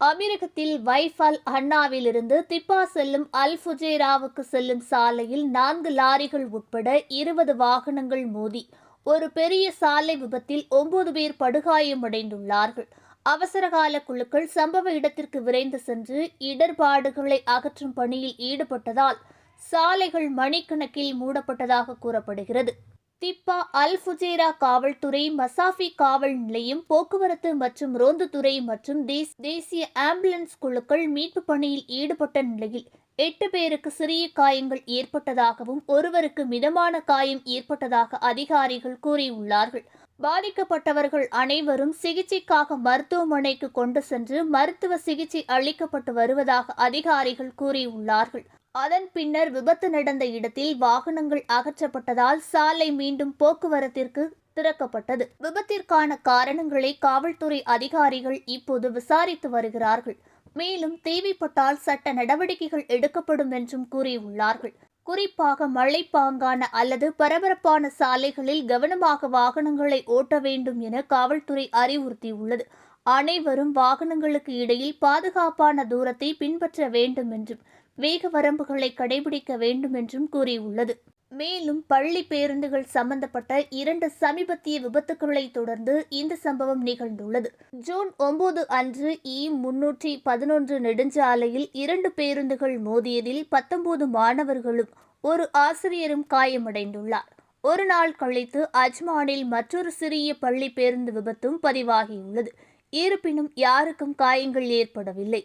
அமீரகத்தில் வைஃபால் அண்ணாவிலிருந்து திப்பா செல்லும் அல் ஃபுஜேராவுக்கு செல்லும் சாலையில் நான்கு லாரிகள் உட்பட இருபது வாகனங்கள் மோதி ஒரு பெரிய சாலை விபத்தில் ஒன்பது பேர் படுகாயமடைந்துள்ளார்கள். அவசரகால குழுக்கள் சம்பவ இடத்திற்கு விரைந்து சென்று இடர்பாடுகளை அகற்றும் பணியில் ஈடுபட்டதால் சாலைகள் மணிக்கணக்கில் மூடப்பட்டதாக கூறப்படுகிறது. திப்பா அல் ஃபுஜேரா காவல்துறை மசாஃபி காவல் நிலையம் போக்குவரத்து மற்றும் ரோந்துத்துறை மற்றும் தேசிய ஆம்புலன்ஸ் குழுக்கள் மீட்பு பணியில் ஈடுபட்ட நிலையில் எட்டு பேருக்கு சிறிய காயங்கள் ஏற்பட்டதாகவும் ஒருவருக்கு மிதமான காயம் ஏற்பட்டதாக அதிகாரிகள் கூறியுள்ளார்கள். பாதிக்கப்பட்டவர்கள் அனைவரும் சிகிச்சைக்காக மருத்துவமனைக்கு கொண்டு சென்று மருத்துவ சிகிச்சை அளிக்கப்பட்டு வருவதாக அதிகாரிகள் கூறியுள்ளார்கள். அதன் பின்னர் விபத்து நடந்த இடத்தில் வாகனங்கள் அகற்றப்பட்டதால் சாலை மீண்டும் போக்குவரத்திற்கு திறக்கப்பட்டது. விபத்திற்கான காரணங்களை காவல்துறை அதிகாரிகள் இப்போது விசாரித்து வருகிறார்கள். மேலும் தேவைப்பட்டால் சட்ட நடவடிக்கைகள் எடுக்கப்படும் என்றும் கூறியுள்ளார்கள். குறிப்பாக மழைப்பாங்கான அல்லது பரபரப்பான சாலைகளில் கவனமாக வாகனங்களை ஓட்ட வேண்டும் என காவல்துறை அறிவுறுத்தியுள்ளது. அனைவரும் வாகனங்களுக்கு இடையில் பாதுகாப்பான தூரத்தை பின்பற்ற வேண்டும் என்றும் வேக வரம்புகளை கடைபிடிக்க வேண்டும் என்றும் கூறியுள்ளது. மேலும் பள்ளி பேருந்துகள் சம்பந்தப்பட்ட இரண்டு சமீபத்திய விபத்துக்களை தொடர்ந்து இந்த சம்பவம் நிகழ்ந்துள்ளது. ஜூன் ஒன்பது அன்று இ முன்னூற்றி பதினொன்று நெடுஞ்சாலையில் இரண்டு பேருந்துகள் மோதியதில் பத்தொன்பது மாணவர்களும் ஒரு ஆசிரியரும் காயமடைந்துள்ளார். ஒரு நாள் கழித்து அஜ்மானில் மற்றொரு சிறிய பள்ளி பேருந்து விபத்தும் பதிவாகியுள்ளது. இருப்பினும் யாருக்கும் காயங்கள் ஏற்படவில்லை.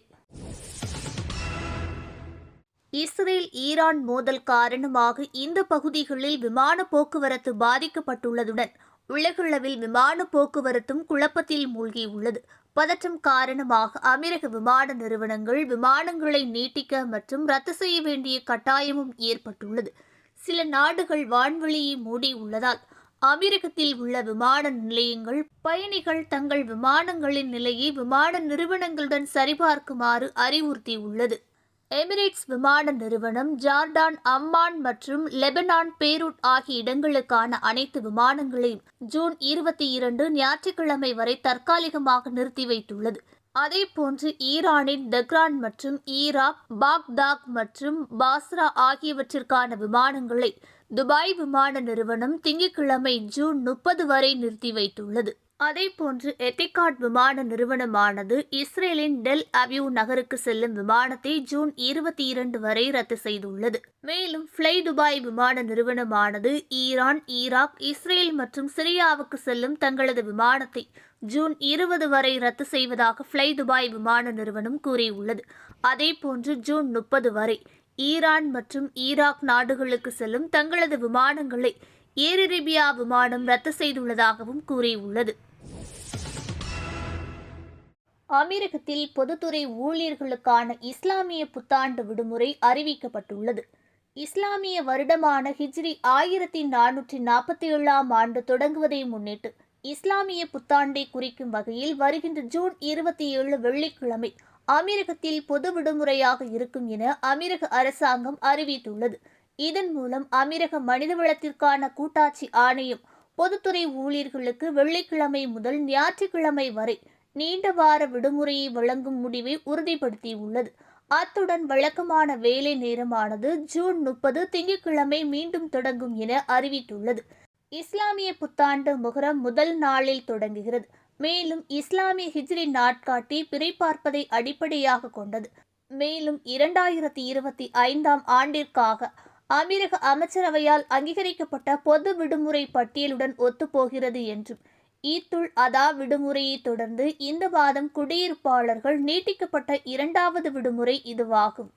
இஸ்ரேல் ஈரான் மோதல் காரணமாக இந்த பகுதிகளில் விமான போக்குவரத்து பாதிக்கப்பட்டுள்ளதுடன் உலகளவில் விமான போக்குவரத்தும் குழப்பத்தில் மூழ்கியுள்ளது. பதற்றம் காரணமாக அமெரிக்க விமான நிறுவனங்கள் விமானங்களை நீட்டிக்க மற்றும் ரத்து செய்ய வேண்டிய கட்டாயமும் ஏற்பட்டுள்ளது. சில நாடுகள் வான்வெளியை மூடியுள்ளதால் அமெரிக்கத்தில் உள்ள விமான நிலையங்கள் பயணிகள் தங்கள் விமானங்களின் நிலையை விமான நிறுவனங்களுடன் சரிபார்க்குமாறு அறிவுறுத்தியுள்ளது. எமிரேட்ஸ் விமான நிறுவனம் ஜார்டான் அம்மான் மற்றும் லெபனான் பேரூட் ஆகிய இடங்களுக்கான அனைத்து விமானங்களையும் ஜூன் இருபத்தி இரண்டு ஞாயிற்றுக்கிழமை வரை தற்காலிகமாக நிறுத்தி வைத்துள்ளது. அதேபோன்று ஈரானின் தெஹ்ரான் மற்றும் ஈராக் பாக்தாக் மற்றும் பாஸ்ரா ஆகியவற்றிற்கான விமானங்களை துபாய் விமான நிறுவனம் திங்கட்கிழமை ஜூன் முப்பது வரை நிறுத்தி வைத்துள்ளது. அதேபோன்று எத்திகாட் விமான நிறுவனமானது இஸ்ரேலின் டெல் அவியூ நகருக்கு செல்லும் விமானத்தை ஜூன் இருபத்தி இரண்டு வரை ரத்து செய்துள்ளது. மேலும் ஃப்ளை துபாய் விமான நிறுவனமானது ஈரான் ஈராக் இஸ்ரேல் மற்றும் சிரியாவுக்கு செல்லும் தங்களது விமானத்தை ஜூன் இருபது வரை ரத்து செய்வதாக ஃப்ளை துபாய் விமான நிறுவனம் கூறியுள்ளது. அதேபோன்று ஜூன் முப்பது வரை ஈரான் மற்றும் ஈராக் நாடுகளுக்கு செல்லும் தங்களது விமானங்களை ஏர் அரேபியா விமானம் ரத்து செய்துள்ளதாகவும் கூறியுள்ளது. அமீரகத்தில் பொதுத்துறை ஊழியர்களுக்கான இஸ்லாமிய புத்தாண்டு விடுமுறை அறிவிக்கப்பட்டுள்ளது. இஸ்லாமிய வருடமான ஹிஜ்ரி ஆயிரத்தி நானூற்றி நாற்பத்தி ஏழாம் ஆண்டு தொடங்குவதை முன்னிட்டு இஸ்லாமிய புத்தாண்டை குறிக்கும் வகையில் வருகின்ற ஜூன் இருபத்தி ஏழு வெள்ளிக்கிழமை அமீரகத்தில் பொது விடுமுறையாக இருக்கும் என அமீரக அரசாங்கம் அறிவித்துள்ளது. இதன் மூலம் அமீரக மனிதவளத்திற்கான கூட்டாட்சி ஆணையம் பொதுத்துறை ஊழியர்களுக்கு வெள்ளிக்கிழமை முதல் ஞாயிற்றுக்கிழமை வரை நீண்ட வார விடுமுறையை வழங்கும் முடிவை உறுதிப்படுத்தியுள்ளது. அத்துடன் வழக்கமான வேலை நேரமானது ஜூன் முப்பது திங்கட்கிழமை மீண்டும் தொடங்கும் என அறிவித்துள்ளது. இஸ்லாமிய புத்தாண்டு முகரம் முதல் நாளில் தொடங்குகிறது. மேலும் இஸ்லாமிய ஹிஜ்ரி நாட்காட்டி பிறை பார்ப்பதை அடிப்படையாக கொண்டது. மேலும் இரண்டாயிரத்தி இருபத்தி ஐந்தாம் ஆண்டிற்காக அமீரக அமைச்சரவையால் அங்கீகரிக்கப்பட்ட பொது விடுமுறை பட்டியலுடன் ஒத்துப்போகிறது என்றும் ஈத்துல் அதா விடுமுறையை தொடர்ந்து இந்த மாதம் குடியிருப்பாளர்கள் நீட்டிக்கப்பட்ட இரண்டாவது விடுமுறை இதுவாகும்.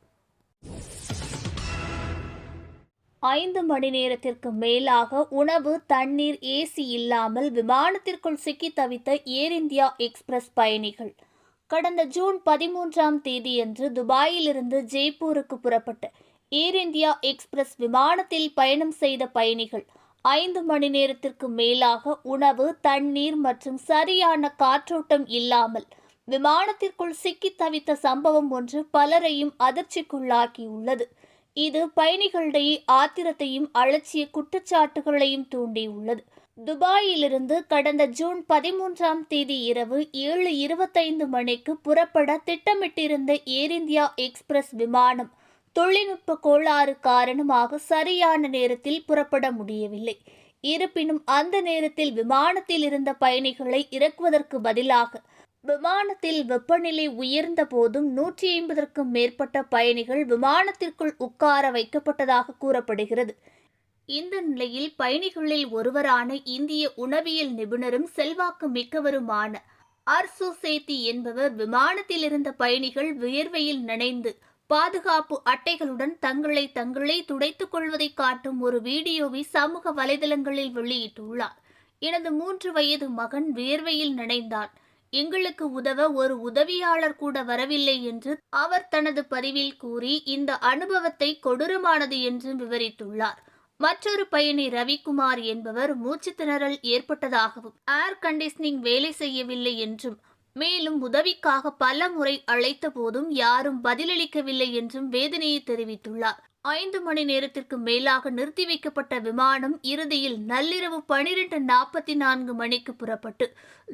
ஐந்து மணி நேரத்திற்கு மேலாக உணவு தண்ணீர் ஏசி இல்லாமல் விமானத்திற்குள் சிக்கி தவித்த ஏர் இந்தியா எக்ஸ்பிரஸ் பயணிகள். கடந்த ஜூன் பதிமூன்றாம் தேதியன்று துபாயிலிருந்து ஜெய்ப்பூருக்கு புறப்பட்ட ஏர் இந்தியா எக்ஸ்பிரஸ் விமானத்தில் பயணம் செய்த பயணிகள் ஐந்து மணி நேரத்திற்கு மேலாக உணவு தண்ணீர் மற்றும் சரியான காற்றோட்டம் இல்லாமல் விமானத்திற்குள் சிக்கி தவித்த சம்பவம் ஒன்று பலரையும் அதிர்ச்சிக்குள்ளாக்கியுள்ளது. இது பயணிகளிடையே ஆத்திரத்தையும் அலட்சிய குற்றச்சாட்டுகளையும் தூண்டியுள்ளது. துபாயிலிருந்து கடந்த ஜூன் பதிமூன்றாம் தேதி இரவு ஏழு இருபத்தைந்து மணிக்கு புறப்பட திட்டமிட்டிருந்த ஏர் இந்தியா எக்ஸ்பிரஸ் விமானம் தொழில்நுட்ப கோளாறு காரணமாக சரியான நேரத்தில் புறப்பட முடியவில்லை. இருப்பினும் அந்த நேரத்தில் விமானத்தில் இருந்த பயணிகளை இறக்குவதற்கு பதிலாக விமானத்தில் வெப்பநிலை உயர்ந்த போதும் நூற்றி ஐம்பதற்கும் மேற்பட்ட பயணிகள் விமானத்திற்குள் உட்கார வைக்கப்பட்டதாக கூறப்படுகிறது. இந்த நிலையில் பயணிகளில் ஒருவரான இந்திய உணவியல் நிபுணரும் செல்வாக்கு மிக்கவருமான அர்சு சேத்தி என்பவர் விமானத்தில் இருந்த பயணிகள் வியர்வையில் நனைந்து பாதுகாப்பு அட்டைகளுடன் தங்களை தங்களே துடைத்துக் கொள்வதை காட்டும் ஒரு வீடியோவை சமூக வலைதளங்களில் வெளியிட்டுள்ளார். எனது மூன்று வயது மகன் வேர்வையில் நனைந்தான். எங்களுக்கு உதவ ஒரு உதவியாளர் கூட வரவில்லை என்று அவர் தனது பதிவில் கூறி இந்த அனுபவத்தை கொடூரமானது என்று விவரித்துள்ளார். மற்றொரு பயணி ரவிக்குமார் என்பவர் மூச்சு திணறல் ஏற்பட்டதாகவும் ஏர் கண்டிஷனிங் வேலை செய்யவில்லை என்றும் மேலும் உதவிக்காக பல முறை அழைத்த போதும் யாரும் பதிலளிக்கவில்லை என்றும் வேதனையை தெரிவித்துள்ளார். ஐந்து மணி நேரத்திற்கு மேலாக நிறுத்தி வைக்கப்பட்ட விமானம் இறுதியில் நள்ளிரவு பனிரெண்டு நாற்பத்தி நான்கு மணிக்கு புறப்பட்டு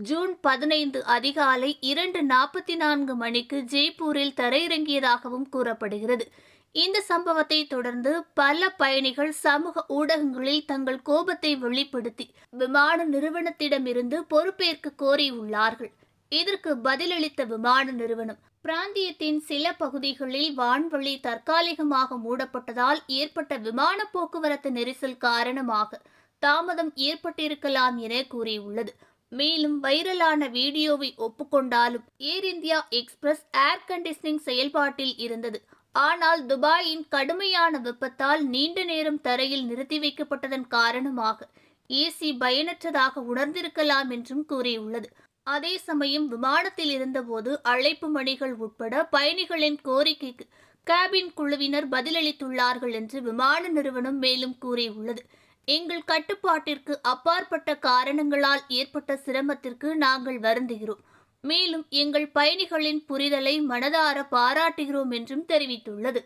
ஜூன் பதினைந்து அதிகாலை இரண்டு நாற்பத்தி நான்கு மணிக்கு ஜெய்ப்பூரில் தரையிறங்கியதாகவும் கூறப்படுகிறது. இந்த சம்பவத்தை தொடர்ந்து பல பயணிகள் சமூக ஊடகங்களில் தங்கள் கோபத்தை வெளிப்படுத்தி விமான நிறுவனத்திடமிருந்து பொறுப்பேற்க கோரியுள்ளார்கள். இதற்கு பதிலளித்த விமான நிறுவனம் பிராந்தியத்தின் சில பகுதிகளில் வான்வழி தற்காலிகமாக மூடப்பட்டதால் ஏற்பட்ட விமான போக்குவரத்து நெரிசல் காரணமாக தாமதம் ஏற்பட்டிருக்கலாம் என கூறியுள்ளது. மேலும் வைரலான வீடியோவை ஒப்புக்கொண்டாலும் air India express air conditioning செயல்பாட்டில் இருந்தது. ஆனால் துபாயின் கடுமையான வெப்பத்தால் நீண்ட நேரம் தரையில் நிறுத்தி வைக்கப்பட்டதன் காரணமாக ஏசி பயனற்றதாக உணர்ந்திருக்கலாம் என்றும் கூறியுள்ளது. அதே சமயம் விமானத்தில் இருந்தபோது அழைப்பு மணிகள் உட்பட பயணிகளின் கோரிக்கைக்கு கேபின் குழுவினர் பதிலளித்துள்ளார்கள் என்று விமான நிறுவனம் மேலும் கூறியுள்ளது. எங்கள் கட்டுப்பாட்டிற்கு அப்பாற்பட்ட காரணங்களால் ஏற்பட்ட சிரமத்திற்கு நாங்கள் வருந்துகிறோம். மேலும் எங்கள் பயணிகளின் புரிதலை மனதார பாராட்டுகிறோம் என்றும் தெரிவித்துள்ளது.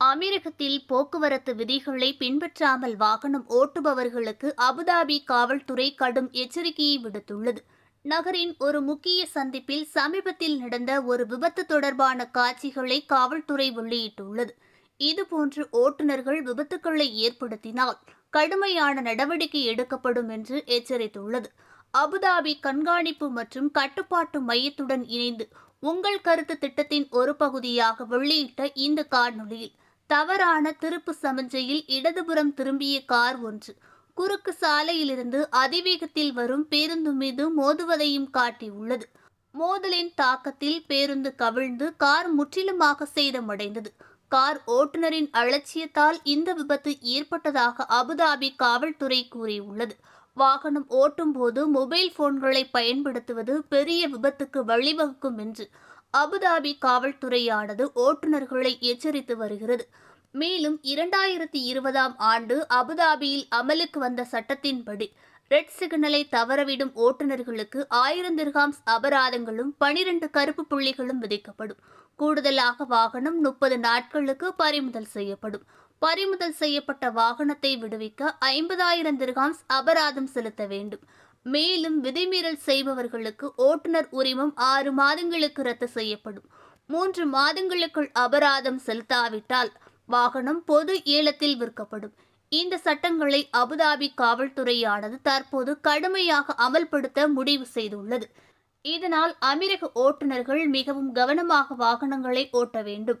அமீரகத்தில் போக்குவரத்து விதிகளை பின்பற்றாமல் வாகனம் ஓட்டுபவர்களுக்கு அபுதாபி காவல்துறை கடும் எச்சரிக்கையை விடுத்துள்ளது. நகரின் ஒரு முக்கிய சந்திப்பில் சமீபத்தில் நடந்த ஒரு விபத்து தொடர்பான காட்சிகளை காவல்துறை வெளியிட்டுள்ளது. இதுபோன்று ஓட்டுநர்கள் விபத்துக்களை ஏற்படுத்தினால் கடுமையான நடவடிக்கை எடுக்கப்படும் என்று எச்சரித்துள்ளது. அபுதாபி கண்காணிப்பு மற்றும் கட்டுப்பாட்டு மையத்துடன் இணைந்து உங்கள் கருத்து திட்டத்தின் ஒரு பகுதியாக வெளியிட்ட இந்த காணொளியில் தவறான திருப்பு சமஞ்சையில் இடதுபுறம் திரும்பிய கார் ஒன்று. குறுக்கு சாலையிலிருந்து அதிவேகத்தில் வரும் பேருந்து மீது மோதுவதையும் காட்டியுள்ளது மோதலின் தாக்கத்தில் பேருந்து கவிழ்ந்து கார் முற்றிலுமாக சேதமடைந்தது. கார் ஓட்டுநரின் அலட்சியத்தால் இந்த விபத்து ஏற்பட்டதாக அபுதாபி காவல்துறை கூறியுள்ளது. வாகனம் ஓட்டும் போது மொபைல் போன்களை பயன்படுத்துவது பெரிய விபத்துக்கு வழிவகுக்கும் என்று அபுதாபி காவல்துறையானது ஓட்டுநர்களை எச்சரித்து வருகிறது. மேலும் இரண்டாயிரத்தி இருபதாம் ஆண்டு அபுதாபியில் அமலுக்கு வந்த சட்டத்தின்படி ரெட் சிக்னலை தவறவிடும் ஓட்டுநர்களுக்கு ஆயிரம் திர்காம்ஸ் அபராதங்களும் பனிரெண்டு கருப்பு புள்ளிகளும் விதிக்கப்படும். கூடுதலாக வாகனம் முப்பது நாட்களுக்கு பறிமுதல் செய்யப்படும். பறிமுதல் செய்யப்பட்ட வாகனத்தை விடுவிக்க ஐம்பதாயிரம் திர்காம்ஸ் அபராதம் செலுத்த வேண்டும். மேலும் விதிமீறல் செய்பவர்களுக்கு ஓட்டுநர் உரிமம் ஆறு மாதங்களுக்கு ரத்து செய்யப்படும். மூன்று மாதங்களுக்குள் அபராதம் செலுத்தாவிட்டால் வாகனம் பொது ஏலத்தில் விற்கப்படும். இந்த சட்டங்களை அபுதாபி காவல்துறையானது தற்போது கடுமையாக அமல்படுத்த முடிவு செய்துள்ளது. இதனால் அமீரக ஓட்டுநர்கள் மிகவும் கவனமாக வாகனங்களை ஓட்ட வேண்டும்.